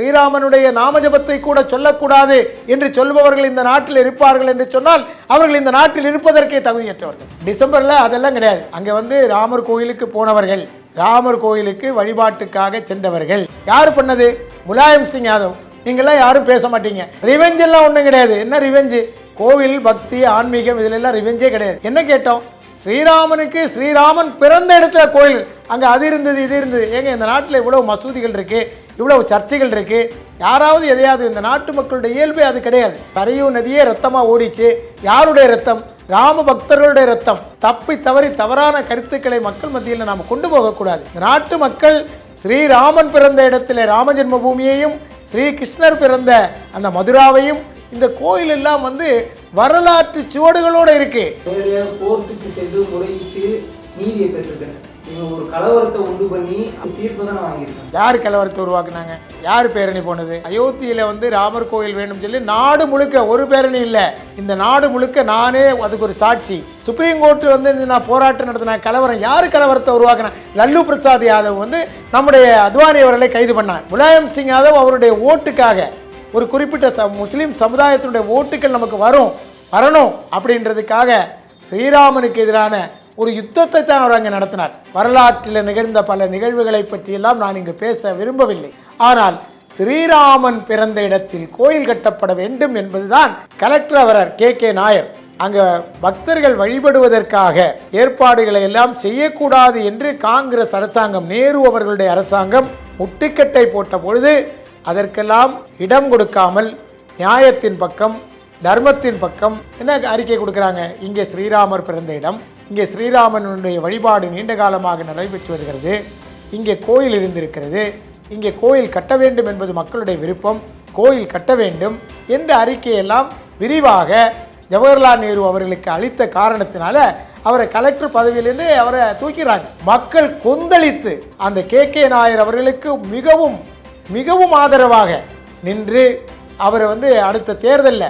ஸ்ரீராமனுடைய நாமஜபத்தை கூட சொல்லக்கூடாது என்று சொல்பவர்கள் இந்த நாட்டில் இருப்பார்கள் என்று சொன்னால் அவர்கள் இந்த நாட்டில் இருப்பதற்கே தகுதியற்றவர்கள். டிசம்பரில் அதெல்லாம் கிடையாது. அங்கே வந்து ராமர் கோயிலுக்கு போனவர்கள் ராமர் கோயிலுக்கு வழிபாட்டுக்காக சென்றவர்கள். யார் பண்ணது? முலாயம் சிங் யாதவ். நீங்களாம் யாரும் பேச மாட்டீங்க. ரிவெஞ்ச் எல்லாம் ஒன்றும் கிடையாது. என்ன ரிவெஞ்சு கோவில் பக்தி ஆன்மீகம் இதுல எல்லாம் ரிவெஞ்சே கிடையாது. என்ன கேட்டோம்? ஸ்ரீராமனுக்கு ஸ்ரீராமன் பிறந்த இடத்துல கோயில். அங்கே அது இருந்தது இது இருந்தது. ஏங்க இந்த நாட்டில் இவ்வளவு மசூதிகள் இருக்குது இவ்வளவு சர்ச்சைகள் இருக்குது யாராவது எதையாவது இந்த நாட்டு மக்களுடைய இயல்பே அது கிடையாது. கரையூ நதியே ரத்தமாக ஓடிச்சு. யாருடைய ரத்தம் ராம பக்தர்களுடைய ரத்தம் தப்பி தவறி தவறான கருத்துக்களை மக்கள் மத்தியில் நாம் கொண்டு போகக்கூடாது. இந்த நாட்டு மக்கள் ஸ்ரீராமன் பிறந்த இடத்துல ராம ஜென்மபூமியையும் ஸ்ரீகிருஷ்ணர் பிறந்த அந்த மதுராவையும் இந்த கோயில் எல்லாம் வந்து வரலாற்று சுவடுகளோடு இருக்கு. போர்ட்டுக்கு சென்று முறையிட்டு நீதியை பெற்றிருக்கிறேன் இவங்க ஒரு கலவரத்தை உண்டு பண்ணி தீர்ப்பு தான் வாங்கியிருக்கேன் யார் கலவரத்தை உருவாக்குனாங்க? யார் பேரணி போனது? அயோத்தியில் வந்து ராமர் கோயில் வேணும் சொல்லி நாடு முழுக்க ஒரு பேரணி இல்லை. இந்த நாடு முழுக்க நானே அதுக்கு ஒரு சாட்சி. சுப்ரீம் கோர்ட் வந்து நான் போராட்டம் நடத்தின கலவரம் யார் கலவரத்தை உருவாக்குனேன் லல்லு பிரசாத் யாதவ் வந்து நம்முடைய அத்வானி அவர்களை கைது பண்ணார். முலாயம் சிங் யாதவ் அவருடைய ஓட்டுக்காக ஒரு குறிப்பிட்ட ச முஸ்லீம் சமுதாயத்தினுடைய ஓட்டுகள் நமக்கு வரும் வரணும் அப்படின்றதுக்காக ஸ்ரீராமனுக்கு எதிரான ஒரு யுத்தத்தை தான் அவர் அங்கே நடத்தினார். வரலாற்றில் நிகழ்ந்த பல நிகழ்வுகளை பற்றியெல்லாம் நான் இங்கு பேச விரும்பவில்லை. ஆனால் ஸ்ரீராமன் பிறந்த இடத்தில் கோயில் கட்டப்பட வேண்டும் என்பதுதான் கலெக்டர் அவரர் கே. கே. நாயர். அங்கே பக்தர்கள் வழிபடுவதற்காக ஏற்பாடுகளை எல்லாம் செய்யக்கூடாது என்று காங்கிரஸ் அரசாங்கம் நேரு அவர்களுடைய அரசாங்கம் முட்டுக்கட்டை போட்ட பொழுது அதற்கெல்லாம் இடம் கொடுக்காமல் நியாயத்தின் பக்கம் தர்மத்தின் பக்கம் என்ன அறிக்கை கொடுக்குறாங்க? இங்கே ஸ்ரீராமர் பிறந்த இடம். இங்கே ஸ்ரீராமனுடைய வழிபாடு நீண்ட காலமாக நடைபெற்று வருகிறது. இங்கே கோயில் இருந்திருக்கிறது. இங்கே கோயில் கட்ட வேண்டும் என்பது மக்களுடைய விருப்பம். கோயில் கட்ட வேண்டும் என்ற அறிக்கையெல்லாம் விரிவாக ஜவஹர்லால் நேரு அவர்களுக்கு அளித்த காரணத்தினால அவரை கலெக்டர் பதவியிலிருந்து அவரை தூக்கிறாங்க. மக்கள் கொந்தளித்து அந்த கே. கே. நாயர் அவர்களுக்கு மிகவும் மிகவும் ஆதரவாக நின்று அவரை வந்து அடுத்த தேர்தலில்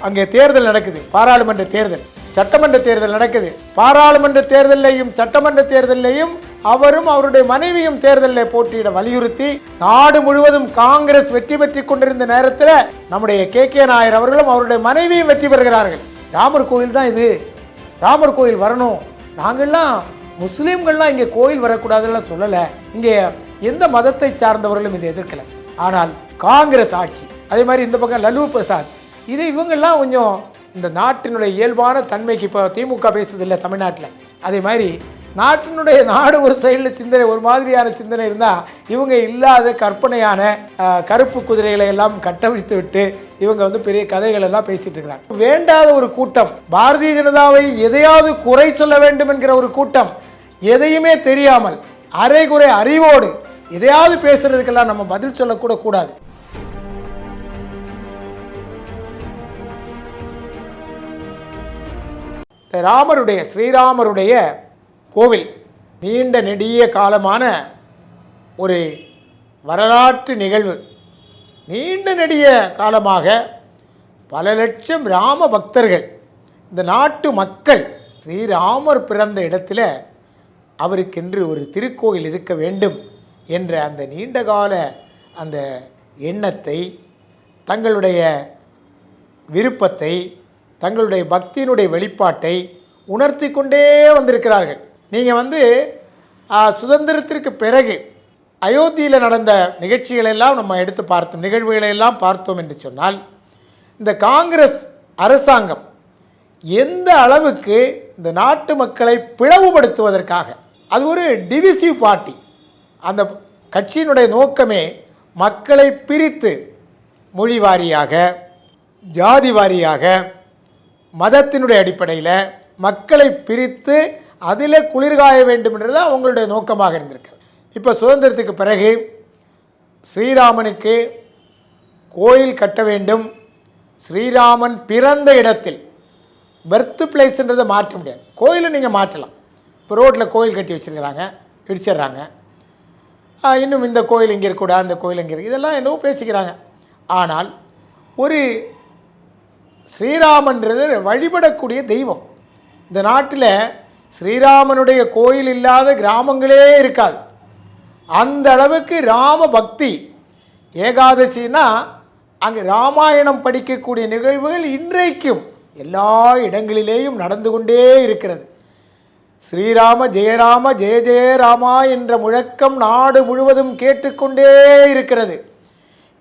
அங்கே தேர்தல் நடக்குது பாராளுமன்ற தேர்தல். சட்டமன்ற தேர்தல் நடக்குது. பாராளுமன்ற தேர்தலையும் சட்டமன்ற தேர்தலையும் அவரும் அவருடைய மனைவியும் தேர்தலில் போட்டியிட வலியுறுத்தி நாடு முழுவதும் காங்கிரஸ் வெற்றி பெற்று கொண்டிருந்த நேரத்தில் நம்முடைய கே. கே. நாயர் அவர்களும் அவருடைய மனைவியும் வெற்றி பெறுகிறார்கள். ராமர் கோயில் தான் இது. ராமர் கோயில் வரணும். நாங்கள்லாம் முஸ்லீம்கள்லாம் இங்கே கோயில் வரக்கூடாதுன்னு சொல்லலை. இங்கே எந்த மதத்தை சார்ந்தவர்களும் இதை எதிர்க்கலை. ஆனால் காங்கிரஸ் ஆட்சி அதே மாதிரி இந்த பக்கம் லலு பிரசாத் இது இவங்கெல்லாம் கொஞ்சம் இந்த நாட்டினுடைய இயல்பான தன்மைக்கு இப்போ திமுக பேசுதில்லை தமிழ்நாட்டில். அதே மாதிரி நாட்டினுடைய நாடு ஒரு சைடில் சிந்தனை ஒரு மாதிரியான சிந்தனை இருந்தால் இவங்க இல்லாத கற்பனையான கருப்பு குதிரைகளை எல்லாம் கட்டவிழ்த்து விட்டு இவங்க வந்து பெரிய கதைகள் எல்லாம் பேசிட்டு இருக்கிறாங்க. வேண்டாத ஒரு கூட்டம் பாரதிய ஜனதாவை எதையாவது குறை சொல்ல வேண்டும் என்கிற ஒரு கூட்டம் எதையுமே தெரியாமல் அரைகுறை அறிவோடு எதையாவது பேசுறதுக்கெல்லாம் நம்ம பதில் சொல்லக்கூட கூடாது. இந்த ராமருடைய ஸ்ரீராமருடைய கோவில் நீண்ட நெடிய காலமான ஒரு வரலாற்று நிகழ்வு. நீண்ட நெடிய காலமாக பல லட்சம் ராம பக்தர்கள் இந்த நாட்டு மக்கள் ஸ்ரீராமர் பிறந்த இடத்துல அவருக்கென்று ஒரு திருக்கோயில் இருக்க வேண்டும் என்ற அந்த நீண்டகால அந்த எண்ணத்தை தங்களுடைய விருப்பத்தை தங்களுடைய பக்தியினுடைய வெளிப்பாட்டை உணர்த்தி கொண்டே வந்திருக்கிறார்கள். நீங்கள் வந்து சுதந்திரத்திற்கு பிறகு அயோத்தியில் நடந்த நிகழ்ச்சிகளெல்லாம் நம்ம எடுத்து பார்த்தோம். நிகழ்வுகளை எல்லாம் பார்த்தோம் என்று சொன்னால் இந்த காங்கிரஸ் அரசாங்கம் எந்த அளவுக்கு இந்த நாட்டு மக்களை பிளவுபடுத்துவதற்காக அது ஒரு டிவிசிவ் பார்ட்டி அந்த கட்சியினுடைய நோக்கமே மக்களை பிரித்து மொழி வாரியாக ஜாதி வாரியாக மதத்தினுடைய அடிப்படையில் மக்களை பிரித்து அதில் குளிர்காய வேண்டும்ன்றது அவங்களுடைய நோக்கமாக இருந்திருக்கு இப்போ சுதந்திரத்துக்கு பிறகு ஸ்ரீராமனுக்கு கோயில் கட்ட வேண்டும். ஸ்ரீராமன் பிறந்த இடத்தில் பர்த் பிளேஸ்ன்றதை மாற்ற முடியாது. கோயிலை நீங்கள் மாற்றலாம். இப்போ ரோட்டில் கோயில் கட்டி வச்சுருக்கிறாங்க இடிச்சிடுறாங்க. இன்னும் இந்த கோயில் இங்கே இருக்கக்கூடாது அந்த கோயில் இங்கே இருக்குது இதெல்லாம் என்னவோ பேசிக்கிறாங்க. ஆனால் ஒரு ஸ்ரீராமன்றது வழிபடக்கூடிய தெய்வம். இந்த நாட்டில் ஸ்ரீராமனுடைய கோயில் இல்லாத கிராமங்களே இருக்காது. அந்த அளவுக்கு ராம பக்தி ஏகாதசினா அங்கே ராமாயணம் படிக்கக்கூடிய நிகழ்வுகள் இன்றைக்கும் எல்லா இடங்களிலேயும் நடந்து கொண்டே இருக்கிறது. ஸ்ரீராம ஜெயராம ஜெய ஜெய ராமா என்ற முழக்கம் நாடு முழுவதும் கேட்டுக்கொண்டே இருக்கிறது.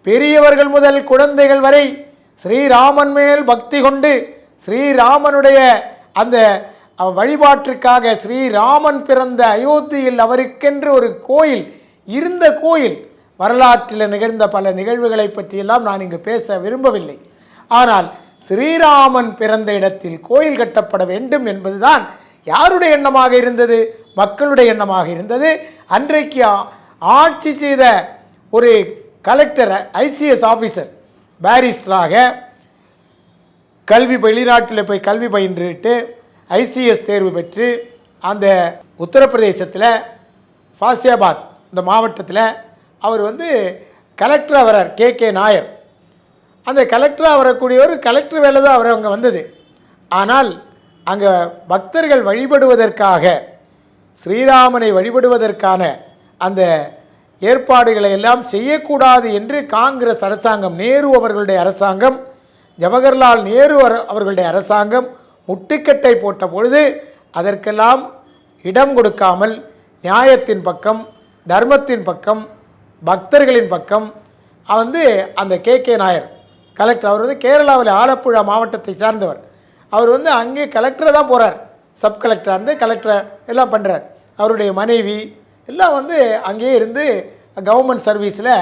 பெரியவர்கள் முதல் குழந்தைகள் வரை ஸ்ரீராமன் மேல் பக்தி கொண்டு ஸ்ரீராமனுடைய அந்த வழிபாட்டிற்காக ஸ்ரீராமன் பிறந்த அயோத்தியில் அவருக்கென்று ஒரு கோயில் இருந்த கோயில் வரலாற்றில் நிகழ்ந்த பல நிகழ்வுகளை பற்றியெல்லாம் நான் இங்கு பேச விரும்பவில்லை. ஆனால் ஸ்ரீராமன் பிறந்த இடத்தில் கோயில் கட்டப்பட வேண்டும் என்பதுதான் யாருடைய எண்ணமாக இருந்தது? மக்களுடைய எண்ணமாக இருந்தது. அன்றைக்கு ஆட்சி செய்த ஒரு கலெக்டர் ஐசிஎஸ் ஆஃபீஸர் பேரிஸ்டராக கல்வி வெளிநாட்டில் போய் கல்வி பயின்றுட்டு ஐசிஎஸ் தேர்வு பெற்று அந்த உத்தரப்பிரதேசத்தில் ஃபாசியாபாத் இந்த மாவட்டத்தில் அவர் வந்து கலெக்டராக வரார் கே. கே. நாயர். அந்த கலெக்டராக வரக்கூடியவர் கலெக்டர் வேலை தான் அவர் அங்கே வந்தது. ஆனால் அங்கே பக்தர்கள் வழிபடுவதற்காக ஸ்ரீராமனை வழிபடுவதற்கான அந்த ஏற்பாடுகளை எல்லாம் செய்யக்கூடாது என்று காங்கிரஸ் அரசாங்கம் நேரு அவர்களுடைய அரசாங்கம் ஜவஹர்லால் நேரு அவர்களுடைய அரசாங்கம் முட்டுக்கட்டை போட்ட பொழுது அதற்கெல்லாம் இடம் கொடுக்காமல் நியாயத்தின் பக்கம் தர்மத்தின் பக்கம் பக்தர்களின் பக்கம் வந்து அந்த கே. கே. நாயர் கலெக்டர் அவர் வந்து கேரளாவில் ஆலப்புழா மாவட்டத்தை சார்ந்தவர். அவர் வந்து அங்கே கலெக்டரை தான் போகிறார் சப் கலெக்டராக இருந்து கலெக்டரை எல்லாம் பண்ணுறார் அவருடைய மனைவி எல்லாம் வந்து அங்கேயே இருந்து கவர்மெண்ட் சர்வீஸில்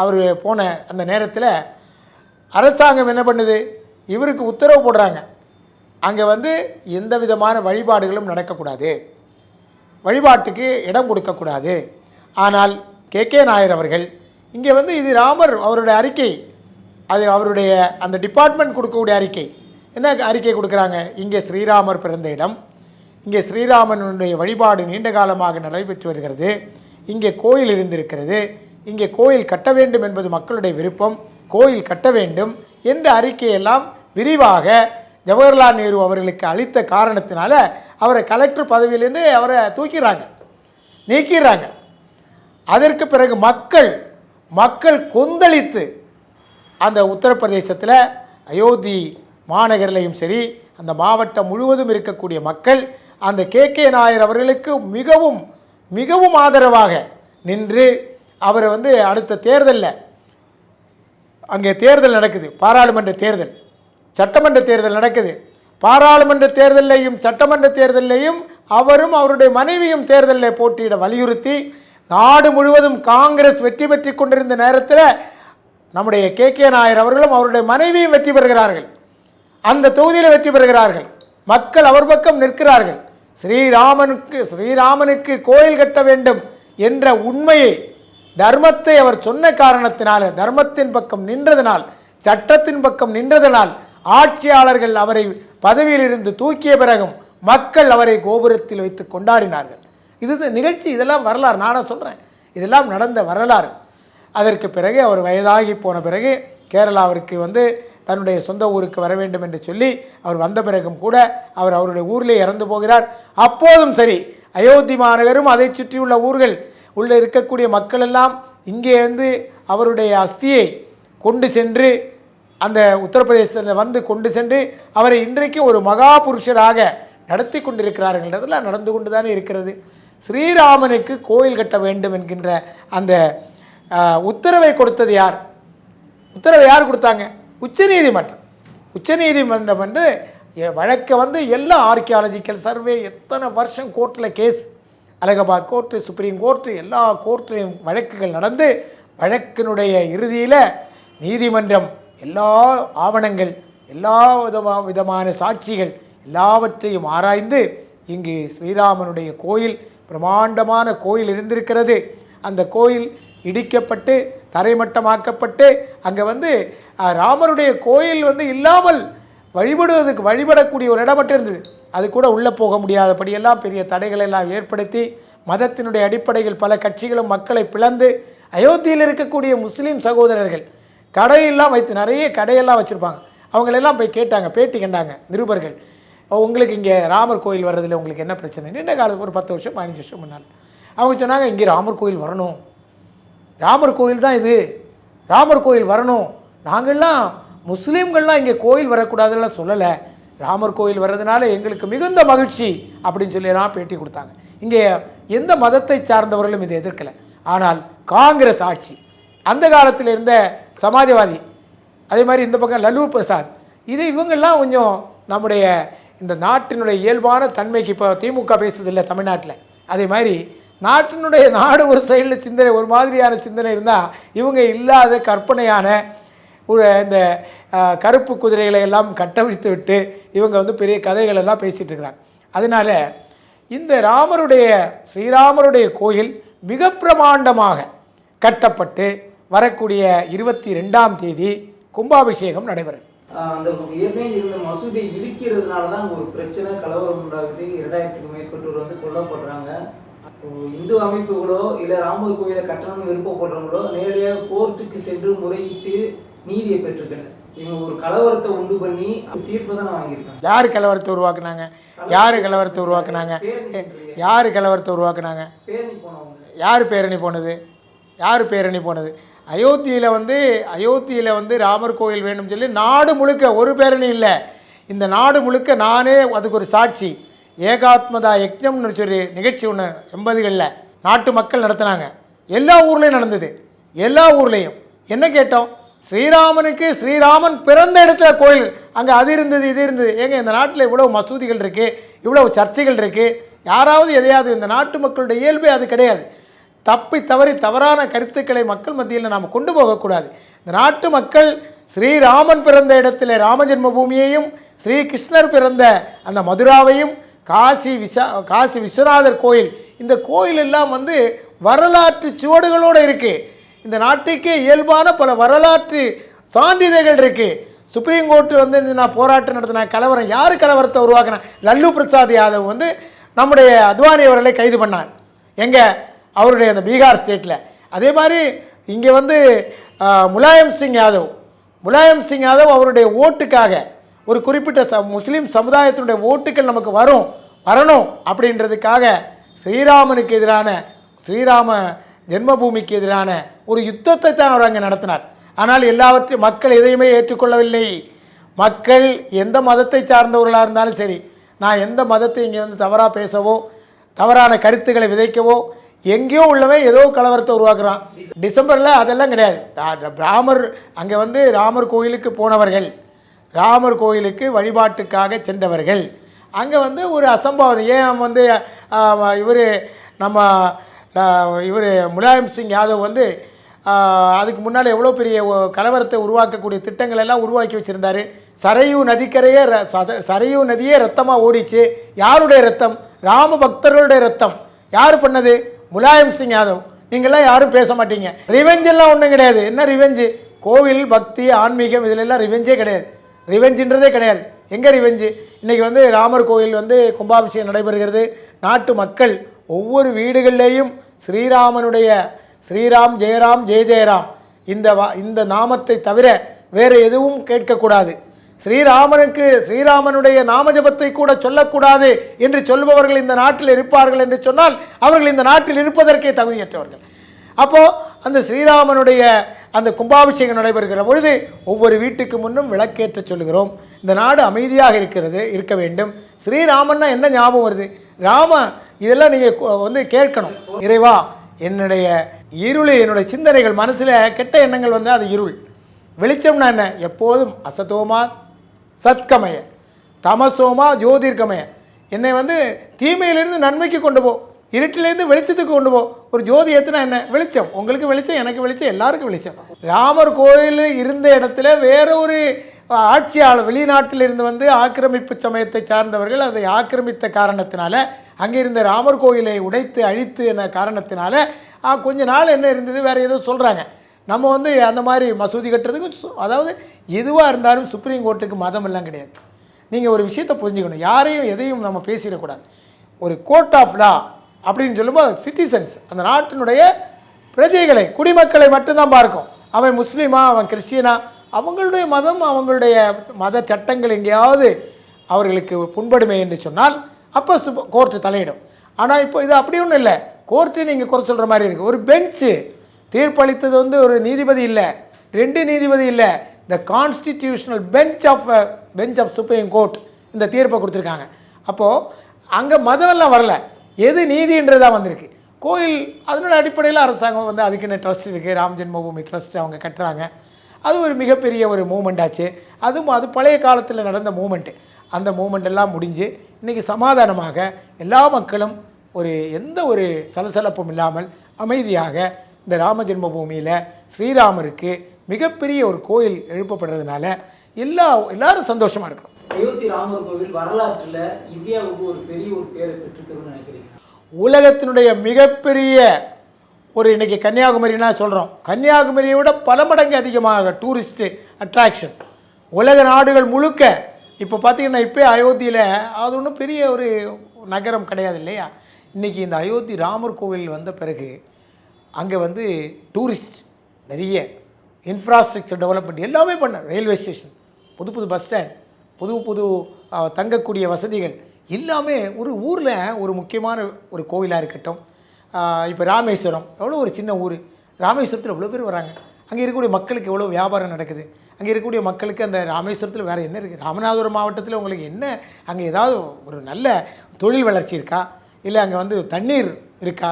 அவர் போன அந்த நேரத்தில் அரசாங்கம் என்ன பண்ணுது? இவருக்கு உத்தரவு போடுறாங்க. அங்கே வந்து எந்த விதமான வழிபாடுகளும் நடக்கக்கூடாது. வழிபாட்டுக்கு இடம் கொடுக்கக்கூடாது. ஆனால் கே. கே. நாயர் அவர்கள் இங்கே வந்து இது ராமர் அவருடைய அறிக்கை. அது அவருடைய அந்த டிபார்ட்மெண்ட் கொடுக்கக்கூடிய அறிக்கை. என்ன அறிக்கை கொடுக்குறாங்க? இங்கே ஸ்ரீராமர் பிறந்த இடம். இங்கே ஸ்ரீராமனுடைய வழிபாடு நீண்ட காலமாக நடைபெற்று வருகிறது. இங்கே கோயில் இருந்திருக்கிறது. இங்கே கோயில் கட்ட வேண்டும் என்பது மக்களுடைய விருப்பம். கோயில் கட்ட வேண்டும் என்ற அறிக்கையெல்லாம் விரிவாக ஜவஹர்லால் நேரு அவர்களுக்கு அளித்த காரணத்தினால அவரை கலெக்டர் பதவியிலேருந்து அவரை தூக்கிறாங்க நீக்கிறாங்க அதற்கு பிறகு மக்கள் மக்கள் கொந்தளித்து அந்த உத்தரப்பிரதேசத்தில் அயோத்தி மாநகரிலையும் சரி அந்த மாவட்டம் முழுவதும் இருக்கக்கூடிய மக்கள் அந்த கே கே நாயர் அவர்களுக்கு மிகவும் மிகவும் ஆதரவாக நின்று அவரை வந்து அடுத்த தேர்தலில் அங்கே தேர்தல் நடக்குது பாராளுமன்ற தேர்தல் சட்டமன்ற தேர்தல் நடக்குது. பாராளுமன்ற தேர்தலையும் சட்டமன்ற தேர்தலையும் அவரும் அவருடைய மனைவியும் தேர்தலில் போட்டியிட வலியுறுத்தி நாடு முழுவதும் காங்கிரஸ் வெற்றி பெற்று கொண்டிருந்த நேரத்தில் நம்முடைய கே கே நாயர் அவர்களும் அவருடைய மனைவியும் வெற்றி பெறுகிறார்கள். அந்த தொகுதியில் வெற்றி பெறுகிறார்கள். மக்கள் அவர் பக்கம் நிற்கிறார்கள். ஸ்ரீராமனுக்கு ஸ்ரீராமனுக்கு கோயில் கட்ட வேண்டும் என்ற உண்மையை தர்மத்தை அவர் சொன்ன காரணத்தினால தர்மத்தின் பக்கம் நின்றதனால் சட்டத்தின் பக்கம் நின்றதனால் ஆட்சியாளர்கள் அவரை பதவியிலிருந்து தூக்கிய பிறகும் மக்கள் அவரை கோபுரத்தில் வைத்து கொண்டாடினார்கள். இது நிகழ்ச்சி இதெல்லாம் வரலாறு நானாக சொல்கிறேன் இதெல்லாம் நடந்த வரலாறு. அதற்கு பிறகு அவர் வயதாகி போன பிறகு கேரளாவிற்கு வந்து தன்னுடைய சொந்த ஊருக்கு வர வேண்டும் என்று சொல்லி அவர் வந்த பிறகும் கூட அவர் அவருடைய ஊரிலே இறந்து போகிறார். அப்போதும் சரி அயோத்தி மாநகரும் அதை சுற்றியுள்ள ஊர்கள் உள்ளே இருக்கக்கூடிய மக்கள் எல்லாம் இங்கே வந்து அவருடைய அஸ்தியை கொண்டு சென்று அந்த உத்தரப்பிரதேசத்தில் வந்து கொண்டு சென்று அவரை இன்றைக்கு ஒரு மகா புருஷராக நடத்தி கொண்டிருக்கிறார்கள். நடந்து கொண்டு தானே இருக்கிறது. ஸ்ரீராமனுக்கு கோயில் கட்ட வேண்டும் என்கின்ற அந்த உத்தரவை கொடுத்தது யார்? உத்தரவை யார் கொடுத்தாங்க? உச்சநீதிமன்றம். உச்சநீதிமன்றம் வந்து வழக்கை வந்து எல்லா ஆர்கியாலஜிக்கல் சர்வே எத்தனை வருஷம் கோர்ட்டில் case Allahabad court supreme court எல்லா கோர்ட்லேயும் வழக்குகள் நடந்து வழக்கினுடைய இறுதியில் நீதிமன்றம் எல்லா ஆவணங்கள் எல்லா விதமா விதமான சாட்சிகள் எல்லாவற்றையும் ஆராய்ந்து இங்கு ஸ்ரீராமனுடைய கோயில் பிரம்மாண்டமான கோயில் இருந்திருக்கிறது. அந்த கோயில் இடிக்கப்பட்டு தரைமட்டமாக்கப்பட்டு அங்கே வந்து ராமருடைய கோயில் வந்து இல்லாமல் வழிபடுவதற்கு வழிபடக்கூடிய ஒரு இடம் மட்டும் இருந்தது அது கூட உள்ளே போக முடியாதபடியெல்லாம் பெரிய தடைகளை எல்லாம் ஏற்படுத்தி மதத்தினுடைய அடிப்படையில் பல கட்சிகளும் மக்களை பிளந்து அயோத்தியில் இருக்கக்கூடிய முஸ்லீம் சகோதரர்கள் கடையெல்லாம் வைத்து நிறைய கடையெல்லாம் வச்சுருப்பாங்க. அவங்களெல்லாம் போய் கேட்டாங்க பேட்டி கண்டாங்க நிருபர்கள். உங்களுக்கு இங்கே ராமர் கோயில் வர்றதில் உங்களுக்கு என்ன பிரச்சனை? நீண்ட காலம் ஒரு பத்து வருஷம் பதினஞ்சு வருஷம் முன்னால் அவங்க சொன்னாங்க இங்கே ராமர் கோயில் வரணும். ராமர் கோயில் தான் இது. ராமர் கோயில் வரணும். நாங்கள்லாம் முஸ்லீம்கள்லாம் இங்கே கோயில் வரக்கூடாதுன்னு சொல்லலை. ராமர் கோயில் வர்றதுனால எங்களுக்கு மிகுந்த மகிழ்ச்சி அப்படின்னு சொல்லி பேட்டி கொடுத்தாங்க. இங்கே எந்த மதத்தை சார்ந்தவர்களும் இதை எதிர்க்கலை. ஆனால் காங்கிரஸ் ஆட்சி அந்த காலத்தில் இருந்த சமாஜ்வாதி அதே மாதிரி இந்த பக்கம் லலு பிரசாத் இது இவங்கெல்லாம் கொஞ்சம் நம்முடைய இந்த நாட்டினுடைய இயல்பான தன்மைக்கு இப்போ திமுக பேசுதில்லை தமிழ்நாட்டில். அதே மாதிரி நாட்டினுடைய நாடு ஒரு சைடில் சிந்தனை ஒரு மாதிரியான சிந்தனை இருந்தால் இவங்க இல்லாத கற்பனையான ஒரு இந்த கருப்பு குதிரைகளை எல்லாம் கட்டவிழ்த்து விட்டு இவங்க வந்து பெரிய கதைகள் எல்லாம் பேசிகிட்டு இருக்கிறாங்க. அதனால் இந்த ராமருடைய ஸ்ரீராமருடைய கோயில் மிக பிரமாண்டமாக கட்டப்பட்டு வரக்கூடிய இருபத்தி ரெண்டாம் தேதி கும்பாபிஷேகம் நடைபெறும். அந்த ஏற்கனவே இருந்த மசூதி இடிக்கிறதுனால தான் ஒரு பிரச்சனை கலவரம் உண்டாகுது. இரண்டாயிரத்துக்கு மேற்பட்டோர் வந்து கொல்லப்படுறாங்க. இந்து அமைப்புகளோ இல்லை ராமர் கோயிலை கட்டணம் விருப்பப்படுறவங்களோ நேரடியாக கோர்ட்டுக்கு சென்று முறையிட்டு நீதியை பெற்றுக்கல. இவங்க ஒரு கலவரத்தை உண்டு பண்ணி தீர்ப்பை தான் வாங்கியிருக்காங்க யார் கலவரத்தை உருவாக்குனாங்க? யார் கலவரத்தை உருவாக்குனாங்க? யார் கலவரத்தை உருவாக்குனாங்க? பேரணி போனவங்க. யார் பேரணி போனது? யார் பேரணி போனது? அயோத்தியில் வந்து அயோத்தியில் வந்து ராமர் கோயில் வேணும்னு சொல்லி நாடு முழுக்க ஒரு பேரணி இல்லை. இந்த நாடு முழுக்க நானே அதுக்கு ஒரு சாட்சி. ஏகாத்மதா யக்ஞம்னு சொல்லி நிகழ்ச்சி ஒன்று எண்பதுகளில் நாட்டு மக்கள் நடத்தினாங்க. எல்லா ஊர்லேயும் நடந்தது. எல்லா ஊர்லேயும். என்ன கேட்டோம்? ஸ்ரீராமனுக்கு ஸ்ரீராமன் பிறந்த இடத்துல கோயில் அங்கே அது இருந்தது இது இருந்தது. ஏங்க இந்த நாட்டில் இவ்வளோ மசூதிகள் இருக்குது இவ்வளோ சர்ச்சைகள் இருக்குது யாராவது எதையாவது இந்த நாட்டு மக்களுடைய இயல்பே அது கிடையாது. தப்பி தவறி தவறான கருத்துக்களை மக்கள் மத்தியில் நாம் கொண்டு போகக்கூடாது. இந்த நாட்டு மக்கள் ஸ்ரீராமன் பிறந்த இடத்துல ராம ஜென்மபூமியையும் ஸ்ரீ கிருஷ்ணர் பிறந்த அந்த மதுராவையும் காசி விசா காசி விஸ்வநாதர் கோயில் இந்த கோயில் எல்லாம் வந்து வரலாற்று சுவடுகளோடு இருக்குது இந்த நாட்டுக்கே இயல்பான பல வரலாற்று சான்றிதழ்கள் இருக்குது சுப்ரீம் கோர்ட்டு வந்து நான் போராட்டம் நடத்தின கலவரம் யார் கலவரத்தை உருவாக்கின? லல்லு பிரசாத் யாதவ் வந்து நம்முடைய அத்வானி அவர்களை கைது பண்ணார். எங்கே? அவருடைய அந்த பீகார் ஸ்டேட்டில் அதே மாதிரி இங்கே வந்து முலாயம் சிங் யாதவ். முலாயம் சிங் யாதவ் அவருடைய ஓட்டுக்காக ஒரு குறிப்பிட்ட ச முஸ்லீம் சமுதாயத்தினுடைய ஓட்டுகள் நமக்கு வரும் வரணும் அப்படின்றதுக்காக ஸ்ரீராமனுக்கு எதிரான ஸ்ரீராம ஜென்மபூமிக்கு எதிரான ஒரு யுத்தத்தை தான் அவர் அங்கே நடத்தினார். ஆனால் எல்லாவற்றையும் மக்கள் எதையுமே ஏற்றுக்கொள்ளவில்லை. மக்கள் எந்த மதத்தை சார்ந்தவர்களாக இருந்தாலும் சரி நான் எந்த மதத்தை இங்கே வந்து தவறாக பேசவோ தவறான கருத்துக்களை விதைக்கவோ எங்கேயோ உள்ளவன் ஏதோ கலவரத்தை உருவாக்குறான். டிசம்பரில் அதெல்லாம் கிடையாது. ராமர் அங்கே வந்து ராமர் கோயிலுக்கு போனவர்கள் ராமர் கோயிலுக்கு வழிபாட்டுக்காக சென்றவர்கள். அங்கே வந்து ஒரு அசம்பாவிதம். ஏன் வந்து இவர் நம்ம இவர் முலாயம் சிங் யாதவ் வந்து அதுக்கு முன்னால் எவ்வளோ பெரிய கலவரத்தை உருவாக்கக்கூடிய திட்டங்கள் எல்லாம் உருவாக்கி வச்சுருந்தாரு. சரையூ நதிக்கரையே ர- சத- நதியே ரத்தமாக ஓடிச்சு. யாருடைய ரத்தம்? ராம பக்தர்களுடைய ரத்தம். யார் பண்ணது? முலாயம் சிங் யாதவ். நீங்கள்லாம் யாரும் பேச மாட்டீங்க. ரிவெஞ்செல்லாம் ஒன்றும் கிடையாது. என்ன ரிவெஞ்சு? கோவில் பக்தி ஆன்மீகம் இதிலெல்லாம் ரிவெஞ்சே கிடையாது. ரிவெஞ்சுன்றதே கிடையாது. எங்கே ரிவெஞ்சு? இன்றைக்கி வந்து ராமர் கோயில் வந்து கும்பாபிஷேகம் நடைபெறுகிறது. நாட்டு மக்கள் ஒவ்வொரு வீடுகள்லேயும் ஸ்ரீராமனுடைய ஸ்ரீராம் ஜெயராம் ஜெய ஜெயராம். இந்த வா இந்த நாமத்தை தவிர வேறு எதுவும் கேட்கக்கூடாது. ஸ்ரீராமனுக்கு ஸ்ரீராமனுடைய நாமஜபத்தை கூட சொல்லக்கூடாது என்று சொல்பவர்கள் இந்த நாட்டில் இருப்பார்கள் என்று சொன்னால் அவர்கள் இந்த நாட்டில் இருப்பதற்கே தகுதியற்றவர்கள். அப்போது அந்த ஸ்ரீராமனுடைய அந்த கும்பாபிஷேகம் நடைபெறுகிற பொழுது ஒவ்வொரு வீட்டுக்கு முன்னும் விளக்கேற்ற சொல்கிறோம் இந்த நாடு அமைதியாக இருக்கிறது இருக்க வேண்டும். ஸ்ரீராமன்னா என்ன ஞாபகம் வருது? ராம இதெல்லாம் நீங்கள் வந்து கேட்கணும். இறைவா என்னுடைய இருள் என்னுடைய சிந்தனைகள் மனசில் கெட்ட எண்ணங்கள் வந்து அது இருள். வெளிச்சம்னா என்ன? எப்போதும் அசத்தோமா சத்கமய. தமசோமா ஜோதிர்கமய. என்னை வந்து தீமையிலிருந்து நன்மைக்கு கொண்டு போ. இருட்டிலேருந்து வெளிச்சத்துக்கு கொண்டு போ. ஒரு ஜோதி ஏற்றுனா என்ன? வெளிச்சம். உங்களுக்கு வெளிச்சம் எனக்கு வெளிச்சம் எல்லாருக்கும் வெளிச்சம். ராமர் கோயில் இருந்த இடத்துல வேற ஒரு ஆட்சியாளர் வெளிநாட்டிலிருந்து வந்து ஆக்கிரமிப்பு சமயத்தை சார்ந்தவர்கள் அதை ஆக்கிரமித்த காரணத்தினால அங்கே இருந்த ராமர் கோயிலை உடைத்து அழித்து என காரணத்தினால கொஞ்ச நாள் என்ன இருந்தது வேறு ஏதோ சொல்கிறாங்க நம்ம வந்து அந்த மாதிரி மசூதி கட்டுறதுக்கு சு- அதாவது எதுவாக இருந்தாலும் சுப்ரீம் கோர்ட்டுக்கு மதம் எல்லாம் கிடையாது. நீங்கள் ஒரு விஷயத்தை புரிஞ்சுக்கணும். யாரையும் எதையும் நம்ம பேசிடக்கூடாது. ஒரு கோர்ட் ஆஃப் லா அப்படின்னு சொல்லும்போது சிட்டிசன்ஸ் அந்த நாட்டினுடைய பிரஜைகளை குடிமக்களை மட்டும்தான் பார்க்கும். அவன் முஸ்லீமா அவன் கிறிஸ்டியனா அவங்களுடைய மதம் அவங்களுடைய மத சட்டங்கள் எங்கேயாவது அவர்களுக்கு புண்படுமே என்று சொன்னால் அப்போ சு கோர்ட்டு தலையிடும். ஆனால் இப்போ இது அப்படி ஒன்றும் இல்லை. கோர்ட்டு நீங்கள் குறை சொல்கிற மாதிரி இருக்குது ஒரு பெஞ்சு தீர்ப்பளித்தது வந்து ஒரு நீதிபதி இல்லை. ரெண்டு நீதிபதி இல்லை. The constitutional bench of bench of supreme court இந்த தீர்ப்பை கொடுத்துருக்காங்க. அப்போது அங்கே மதமெல்லாம் வரல. எது நீதின்றதாக வந்திருக்கு. கோயில் அதனோட அடிப்படையில் அரசாங்கம் வந்து அதுக்குன்னு ட்ரஸ்ட் இருக்குது ராம் ஜென்மபூமி ட்ரஸ்ட் அவங்க கட்டுறாங்க. அது ஒரு மிகப்பெரிய ஒரு மூமெண்ட் ஆச்சு. அதுவும் அது பழைய காலத்தில் நடந்த மூமெண்ட்டு அந்த மூமெண்ட் எல்லாம் முடிஞ்சு இன்றைக்கி சமாதானமாக எல்லா மக்களும் ஒரு எந்த ஒரு சலசலப்பும் இல்லாமல் அமைதியாக இந்த ராம ஜென்மபூமியில் ஸ்ரீராமருக்கு மிகப்பெரிய ஒரு கோயில் எழுப்பப்படுறதுனால எல்லா எல்லாரும் சந்தோஷமாக இருக்கிறோம் அயோத்தி ராமர் கோவில் வரலாற்றுல இந்தியாவுக்கு ஒரு பெரிய ஒரு பேரை பெற்றுத்தரும்னு நினைக்கிறீங்க? உலகத்தினுடைய மிகப்பெரிய ஒரு இன்னைக்கு கன்னியாகுமரினா சொல்கிறோம் கன்னியாகுமரியை விட பல மடங்கு அதிகமாக டூரிஸ்ட் அட்ராக்ஷன் உலக நாடுகள் முழுக்க இப்போ பார்த்தீங்கன்னா இப்போ அயோத்தியில் அது ஒன்றும் பெரிய ஒரு நகரம் கிடையாது இல்லையா? இன்றைக்கி இந்த அயோத்தி ராமர் கோவில் வந்த பிறகு அங்கே வந்து டூரிஸ்ட் நிறைய இன்ஃப்ராஸ்ட்ரக்சர் டெவலப்மெண்ட் எல்லாமே பண்ண ரயில்வே ஸ்டேஷன் புது புது பஸ் ஸ்டாண்ட் புது புது தங்கக்கூடிய வசதிகள் எல்லாமே ஒரு ஊரில் ஒரு முக்கியமான ஒரு கோவிலாக இருக்கட்டும். இப்போ ராமேஸ்வரம் எவ்வளோ ஒரு சின்ன ஊர். ராமேஸ்வரத்தில் எவ்வளோ பேர் வராங்க. அங்கே இருக்கக்கூடிய மக்களுக்கு எவ்வளோ வியாபாரம் நடக்குது. அங்கே இருக்கக்கூடிய மக்களுக்கு அந்த ராமேஸ்வரத்தில் வேறு என்ன இருக்குது ராமநாதபுரம் மாவட்டத்தில் உங்களுக்கு என்ன? அங்கே ஏதாவது ஒரு நல்ல தொழில் வளர்ச்சி இருக்கா? இல்லை அங்கே வந்து தண்ணீர் இருக்கா?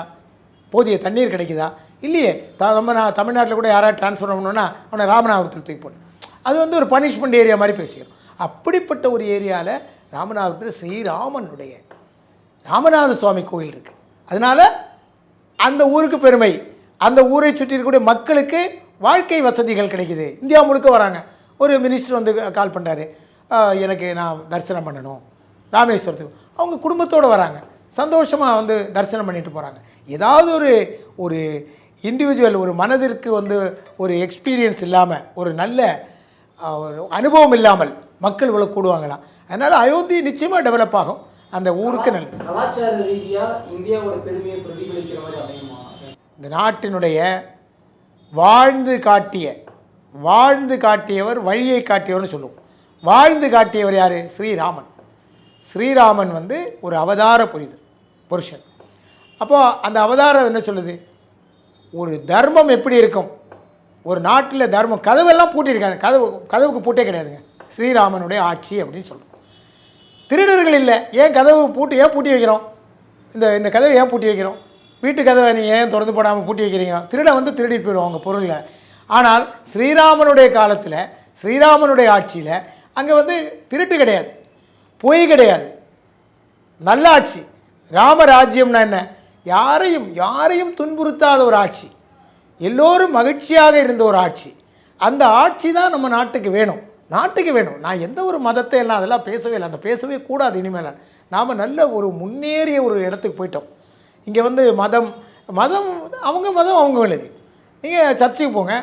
போதிய தண்ணீர் கிடைக்குதா? இல்லையே த நம்ம நான் தமிழ்நாட்டில் கூட யாராவது ட்ரான்ஸ்ஃபர் பண்ணணும்னா அவனை ராமநாதபுரத்தில் தூக்கி போடணும் அது வந்து ஒரு பனிஷ்மெண்ட் ஏரியா மாதிரி பேசிக்கிறோம். அப்படிப்பட்ட ஒரு ஏரியாவில் ராமநாதபுரத்தில் ஸ்ரீராமனுடைய ராமநாத சுவாமி கோயில் இருக்குது அதனால் அந்த ஊருக்கு பெருமை. அந்த ஊரை சுற்றி இருக்கக்கூடிய மக்களுக்கு வாழ்க்கை வசதிகள் கிடைக்குது. இந்தியா முழுக்க வராங்க. ஒரு மினிஸ்டர் வந்து கால் பண்ணுறாரு எனக்கு நான் தரிசனம் பண்ணணும். ராமேஸ்வரத்துக்கு. அவங்க குடும்பத்தோடு வராங்க. சந்தோஷமாக வந்து தரிசனம் பண்ணிட்டு போகிறாங்க ஏதாவது ஒரு ஒரு இண்டிவிஜுவல் ஒரு மனதிற்கு வந்து ஒரு எக்ஸ்பீரியன்ஸ் இல்லாமல் ஒரு நல்ல ஒரு அனுபவம் இல்லாமல் மக்கள் இவ்வளோ கூடுவாங்களாம் அதனால் அயோத்தி நிச்சயமாக டெவலப் ஆகும். அந்த ஊருக்கு நல்லது. கலாச்சார ரீதியா இந்தியாவோட பெருமையை பிரதிபலிக்கிற மாதிரி அமையுமா? இந்த நாட்டினுடைய வாழ்ந்து காட்டிய வாழ்ந்து காட்டியவர் வழியை காட்டியவர்னு சொல்லுவோம். வாழ்ந்து காட்டியவர் யார்? ஸ்ரீராமன். ஸ்ரீராமன் வந்து ஒரு அவதார புரிதல் புருஷன். அப்போ அந்த அவதாரம் என்ன சொல்லுது? ஒரு தர்மம் எப்படி இருக்கும்? ஒரு நாட்டில் தர்மம் கதவெல்லாம் பூட்டியிருக்காங்க. கதவு கதவுக்கு பூட்டே கிடையாதுங்க. ஸ்ரீராமனுடைய ஆட்சி அப்படின்னு சொல்கிறோம் திருடர்கள் இல்லை. ஏன் கதவு பூட்டி ஏன் பூட்டி வைக்கிறோம்? இந்த இந்த கதவை ஏன் பூட்டி வைக்கிறோம்? வீட்டு கதவை நீங்கள் ஏன் திறந்து போடாமல் பூட்டி வைக்கிறீங்க? திருட வந்து திருடிட்டு போயிடுவோம் பொருளில். ஆனால் ஸ்ரீராமனுடைய காலத்தில் ஸ்ரீராமனுடைய ஆட்சியில் அங்கே வந்து திருட்டு கிடையாது. பொய் கிடையாது. நல்ல ஆட்சி. ராமராஜ்யம்னா என்ன? யாரையும் யாரையும் துன்புறுத்தாத ஒரு ஆட்சி. எல்லோரும் மகிழ்ச்சியாக இருந்த ஒரு ஆட்சி. அந்த ஆட்சி தான் நம்ம நாட்டுக்கு வேணும். நாட்டுக்கு வேணும். நான் எந்த ஒரு மதத்தை எல்லாம் அதெல்லாம் பேசவே இல்லை. அந்த பேசவே கூடாது இனிமேல். நாம் நல்ல ஒரு முன்னேறிய ஒரு இடத்துக்கு போயிட்டோம். இங்கே வந்து மதம் மதம் அவங்க மதம் அவங்களுக்கு நீங்கள் சர்ச்சுக்கு போங்க.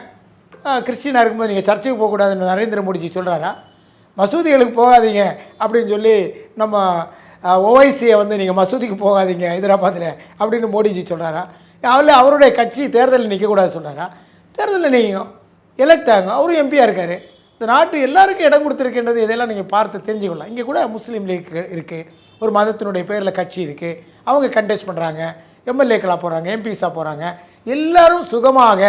கிறிஸ்டினாக இருக்கும்போது நீங்கள் சர்ச்சுக்கு போகக்கூடாதுன்னு நரேந்திர மோடிஜி சொல்கிறாரா மசூதிகளுக்கு போகாதீங்க அப்படின்னு சொல்லி நம்ம ஓவைசியை வந்து நீங்கள் மசூதிக்கு போகாதீங்க ஹைதராபாத்தில் அப்படின்னு மோடிஜி சொல்கிறாரா அவரில் அவருடைய கட்சி தேர்தலில் நிற்கக்கூடாது சொல்கிறாரா தேர்தலில் நீங்கள் எலெக்ட் ஆகும் அவரும் எம்பியாக இருக்கார். இந்த நாட்டு எல்லாருக்கும் இடம் கொடுத்துருக்கின்றது இதெல்லாம் நீங்கள் பார்த்து தெரிஞ்சுக்கலாம் இங்கே கூட முஸ்லீம் லீக் இருக்குது ஒரு மதத்தினுடைய பேரில் கட்சி இருக்குது அவங்க கண்டெஸ்ட் பண்ணுறாங்க எம்எல்ஏக்களாக போகிறாங்க எம்பிஸாக போகிறாங்க எல்லாரும் சுகமாக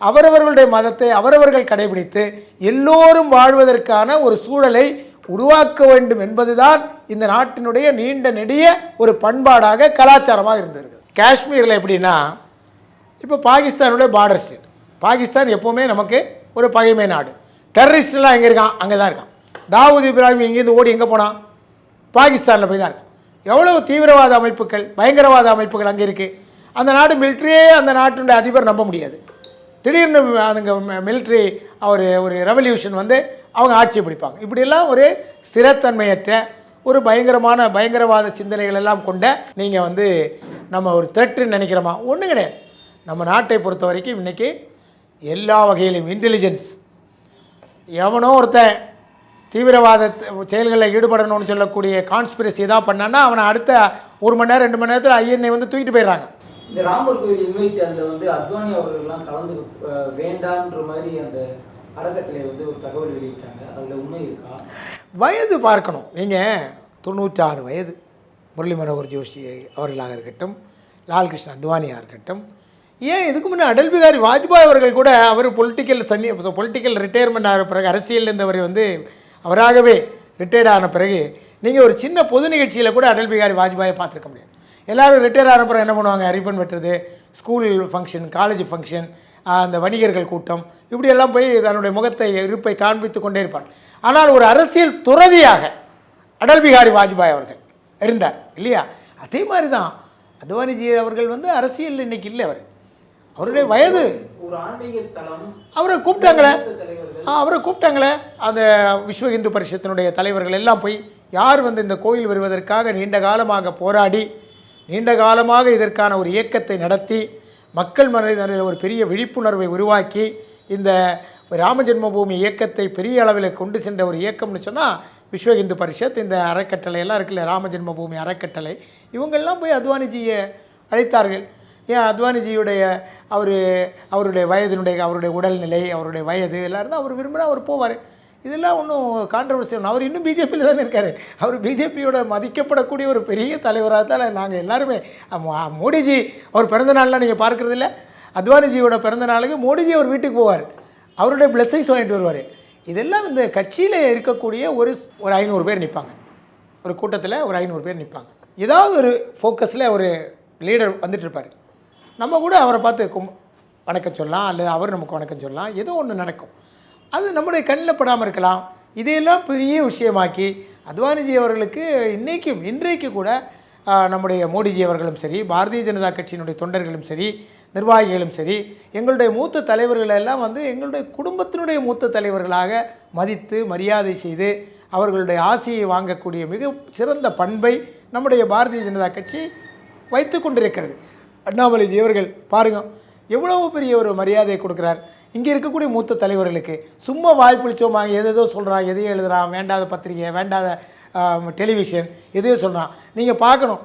அவரவர்களுடைய மதத்தை அவரவர்கள் கடைபிடித்து எல்லோரும் வாழ்வதற்கான ஒரு சூழலை உருவாக்க வேண்டும் என்பதுதான் இந்த நாட்டினுடைய நீண்ட நெடிய ஒரு பண்பாடாக கலாச்சாரமாக இருந்திருக்கு. காஷ்மீரில் எப்படின்னா இப்போ பாகிஸ்தானுடைய பார்டர் ஸ்டேட் பாகிஸ்தான் எப்போவுமே நமக்கு ஒரு பகைமை நாடு. டெரரிஸ்ட்லாம் எங்கே இருக்கான்? அங்கே தான் இருக்கான். தாவூத் இப்ராஹிம் இங்கேருந்து ஓடி எங்கே போனான்? பாகிஸ்தானில் போய் தான் இருக்கான். எவ்வளோ தீவிரவாத அமைப்புகள் பயங்கரவாத அமைப்புகள் அங்கே இருக்குது அந்த நாடு மிலிட்ரியே அந்த நாட்டுடைய அதிபர் நம்ப முடியாது. திடீர்னு அதுங்க மிலிட்ரி ஒரு ஒரு ரெவல்யூஷன் வந்து அவங்க ஆட்சியை பிடிப்பாங்க. இப்படியெல்லாம் ஒரு ஸ்திரத்தன்மையற்ற ஒரு பயங்கரமான பயங்கரவாத சிந்தனைகள் எல்லாம் கொண்ட நீங்கள் வந்து நம்ம ஒரு த்ரெட்டுன்னு நினைக்கிறோமா? ஒன்றும் கிடையாது. நம்ம நாட்டை பொறுத்த வரைக்கும் இன்றைக்கி எல்லா வகையிலும் இன்டெலிஜென்ஸ் எவனோ ஒருத்தன் தீவிரவாத செயல்களில் ஈடுபடணும்னு சொல்லக்கூடிய கான்ஸ்பிரசி ஏதாவது பண்ணான்னா அவனை அடுத்த ஒரு மணி நேரம் ரெண்டு மணி நேரத்தில் ஐஎன்ஐ வந்து தூக்கிட்டு போயிடுறாங்க. இந்த ராமர் கோயில் இன்வைட் அதில் வந்து அத்வானி அவர்கள்லாம் கலந்து வேண்டான்ற மாதிரி அந்த அறக்கட்டளை வந்து ஒரு தகவல் வெளியிட்டாங்க. அதில் உண்மை இருக்கா? வயது பார்க்கணும். நீங்கள் தொண்ணூற்றாறு வயது. முரளி மனோகர் ஜோஷி அவர்களாக இருக்கட்டும் லால்கிருஷ்ண அத்வானியாக இருக்கட்டும். ஏன் இதுக்கு முன்னே அடல் பிகாரி வாஜ்பாய் அவர்கள் கூட அவர் பொலிட்டிக்கல் சன்னி பொலிட்டிக்கல் ரிட்டையர்மெண்ட் ஆன பிறகு அரசியல் இருந்தவர் வந்து அவராகவே ரிட்டையர்ட் ஆன பிறகு நீங்கள் ஒரு சின்ன பொது நிகழ்ச்சியில் கூட அடல் பிகாரி வாஜ்பாயை பார்த்துருக்க முடியாது. எல்லோரும் ரிட்டையர் ஆன பிறகு என்ன பண்ணுவாங்க? ரிப்பன் வெட்டுறது ஸ்கூல் ஃபங்க்ஷன் காலேஜ் ஃபங்க்ஷன் அந்த வணிகர்கள் கூட்டம் இப்படியெல்லாம் போய் தன்னுடைய முகத்தை இருப்பை காண்பித்து கொண்டே இருப்பார் ஆனால் ஒரு அரசியல் துறவியாக அடல் பிகாரி வாஜ்பாய் அவர்கள் இருந்தார் இல்லையா? அதே மாதிரி தான் அத்வானிஜி அவர்கள் வந்து அரசியல் இன்னைக்கு இல்லை அவர். அவருடைய வயது. அவரை கூப்பிட்டாங்களே. அவரை கூப்பிட்டாங்களே. அந்த விஸ்வ இந்து பரிஷத்தினுடைய தலைவர்கள் எல்லாம் போய் யார் வந்து இந்த கோயில் வருவதற்காக நீண்ட காலமாக போராடி நீண்ட காலமாக இதற்கான ஒரு இயக்கத்தை நடத்தி மக்கள் மனதில் ஒரு பெரிய விழிப்புணர்வை உருவாக்கி இந்த ராம ஜென்மபூமி இயக்கத்தை பெரிய அளவில் கொண்டு சென்ற ஒரு இயக்கம்னு சொன்னால் விஸ்வ இந்து பரிஷத் இந்த அறக்கட்டளை எல்லாம் இருக்குல்ல ராம ஜென்மபூமி அறக்கட்டளை இவங்கெல்லாம் போய் அத்வானிஜியை அழைத்தார்கள். ஏன் அத்வானிஜியுடைய அவர் அவருடைய வயதினுடைய அவருடைய உடல்நிலை அவருடைய வயது எல்லாம் இருந்தால் அவர் விரும்பினா அவர் போவார். இதெல்லாம் ஒன்றும் கான்ட்ரவர்சி அவர் இன்னும் பிஜேபியில் தானே இருக்கார். அவர் பிஜேபியோட மதிக்கப்படக்கூடிய ஒரு பெரிய தலைவராக தான் நாங்கள் எல்லாருமே. மோடிஜி அவர் பிறந்த நாள்லாம் நீங்கள் பார்க்குறது இல்லை அத்வானிஜியோட பிறந்த நாளுக்கு மோடிஜி அவர் வீட்டுக்கு போவார். அவருடைய பிளெஸிங்ஸ் வாங்கிட்டு வருவார். இதெல்லாம் இந்த கட்சியில் இருக்கக்கூடிய ஒரு ஒரு ஐநூறு பேர் நிற்பாங்க ஒரு கூட்டத்தில் ஒரு ஐநூறு பேர் நிற்பாங்க ஏதாவது ஒரு ஃபோக்கஸில் ஒரு லீடர் வந்துட்டு இருப்பார். நம்ம கூட அவரை பார்த்து கும் வணக்கம் சொல்லலாம் அல்லது அவர் நமக்கு வணக்கம் சொல்லலாம் ஏதோ ஒன்று நடக்கும். அது நம்முடைய கண்ணில் படாமல் இருக்கலாம். இதையெல்லாம் பெரிய விஷயமாக்கி அத்வானிஜி அவர்களுக்கு இன்றைக்கும் இன்றைக்கு கூட நம்முடைய மோடிஜி அவர்களும் சரி பாரதிய ஜனதா கட்சியினுடைய தொண்டர்களும் சரி நிர்வாகிகளும் சரி எங்களுடைய மூத்த தலைவர்கள் எல்லாம் வந்து எங்களுடைய குடும்பத்தினுடைய மூத்த தலைவர்களாக மதித்து மரியாதை செய்து அவர்களுடைய ஆசையை வாங்கக்கூடிய மிக சிறந்த பண்பை நம்முடைய பாரதிய ஜனதா கட்சி வைத்து கொண்டிருக்கிறது. அண்ணாமலைஜி அவர்கள் பாருங்கள் எவ்வளவு பெரிய ஒரு மரியாதையை கொடுக்குறார். இங்கே இருக்கக்கூடிய மூத்த தலைவர்களுக்கு சும்மா வாய்ப்பிழிச்சோமாங்க எதேதோ சொல்கிறான் எதையோ எழுதுறான் வேண்டாத பத்திரிகை வேண்டாத டெலிவிஷன் எதையோ சொல்கிறான் நீங்கள் பார்க்கணும்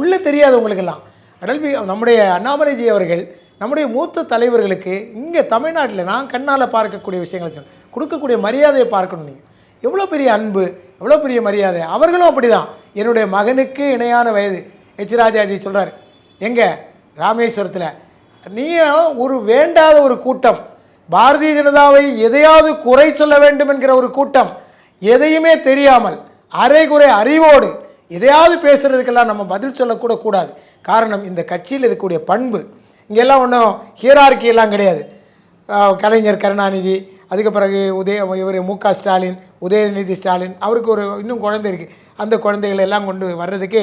உள்ளே தெரியாது உங்களுக்கெல்லாம் அடல்பி நம்முடைய அண்ணாமலைஜி அவர்கள் நம்முடைய மூத்த தலைவர்களுக்கு இங்கே தமிழ்நாட்டில் நான் கண்ணால் பார்க்கக்கூடிய விஷயங்களை சொல்றேன். கொடுக்கக்கூடிய மரியாதையை பார்க்கணும் நீங்கள் எவ்வளோ பெரிய அன்பு எவ்வளோ பெரிய மரியாதை. அவர்களும் அப்படிதான். என்னுடைய மகனுக்கு இணையான வயது. எச் ராஜாஜி சொல்கிறார் எங்கே? ராமேஸ்வரத்தில். நீயும் ஒரு வேண்டாத ஒரு கூட்டம் பாரதிய ஜனதாவை எதையாவது குறை சொல்ல வேண்டும் என்கிற ஒரு கூட்டம் எதையுமே தெரியாமல் அரைகுறை அறிவோடு எதையாவது பேசுறதுக்கெல்லாம் நம்ம பதில் சொல்லக்கூட கூடாது. காரணம் இந்த கட்சியில் இருக்கக்கூடிய பண்பு. இங்கெல்லாம் ஒன்றும் ஹியரார்கி எல்லாம் கிடையாது. கலைஞர் கருணாநிதி அதுக்கு பிறகு உதய இவர் மு க ஸ்டாலின் உதயநிதி ஸ்டாலின் அவருக்கு ஒரு இன்னும் குழந்தை இருக்குது அந்த குழந்தைகளை எல்லாம் கொண்டு வர்றதுக்கு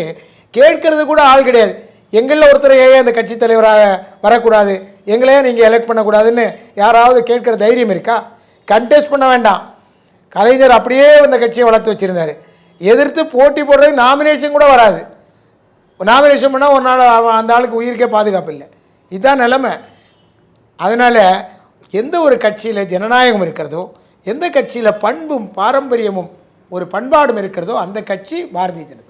கேட்கறது கூட ஆள் கிடையாது. எங்களில் ஒருத்தர் ஏன் அந்த கட்சி தலைவராக வரக்கூடாது. எங்களையே நீங்கள் எலெக்ட் பண்ணக்கூடாதுன்னு யாராவது கேட்குற தைரியம் இருக்கா? கண்டெஸ்ட் பண்ண வேண்டாம். கலைஞர் அப்படியே இந்த கட்சியை வளர்த்து வச்சுருந்தார். எதிர்த்து போட்டி போடுறதுக்கு நாமினேஷன் கூட வராது. நாமினேஷன் பண்ணால் ஒரு நாள் அவன் அந்த ஆளுக்கு உயிருக்கே பாதுகாப்பு இல்லை. இதுதான் நிலமை. அதனால் எந்த ஒரு கட்சியில் ஜனநாயகம் இருக்கிறதோ எந்த கட்சியில் பண்பும் பாரம்பரியமும் ஒரு பண்பாடும் இருக்கிறதோ அந்த கட்சி பாரதிய ஜனதா.